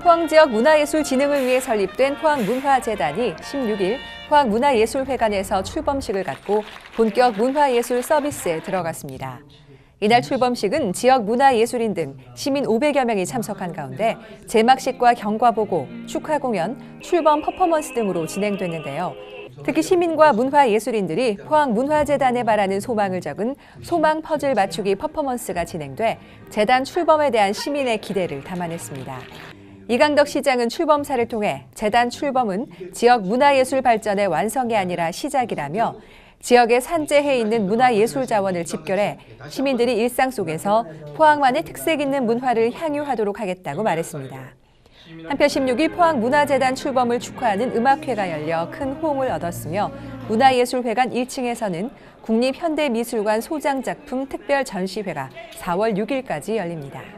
포항 지역 문화예술 진흥을 위해 설립된 포항문화재단이 16일 포항문화예술회관에서 출범식을 갖고 본격 문화예술 서비스에 들어갔습니다. 이날 출범식은 지역 문화예술인 등 시민 500여 명이 참석한 가운데 제막식과 경과보고, 축하 공연, 출범 퍼포먼스 등으로 진행됐는데요. 특히 시민과 문화예술인들이 포항문화재단에 바라는 소망을 적은 소망 퍼즐 맞추기 퍼포먼스가 진행돼 재단 출범에 대한 시민의 기대를 담아냈습니다. 이강덕 시장은 출범사를 통해 재단 출범은 지역 문화예술 발전의 완성이 아니라 시작이라며 지역에 산재해 있는 문화예술 자원을 집결해 시민들이 일상 속에서 포항만의 특색 있는 문화를 향유하도록 하겠다고 말했습니다. 한편 16일 포항문화재단 출범을 축하하는 음악회가 열려 큰 호응을 얻었으며 문화예술회관 1층에서는 국립현대미술관 소장작품 특별 전시회가 4월 6일까지 열립니다.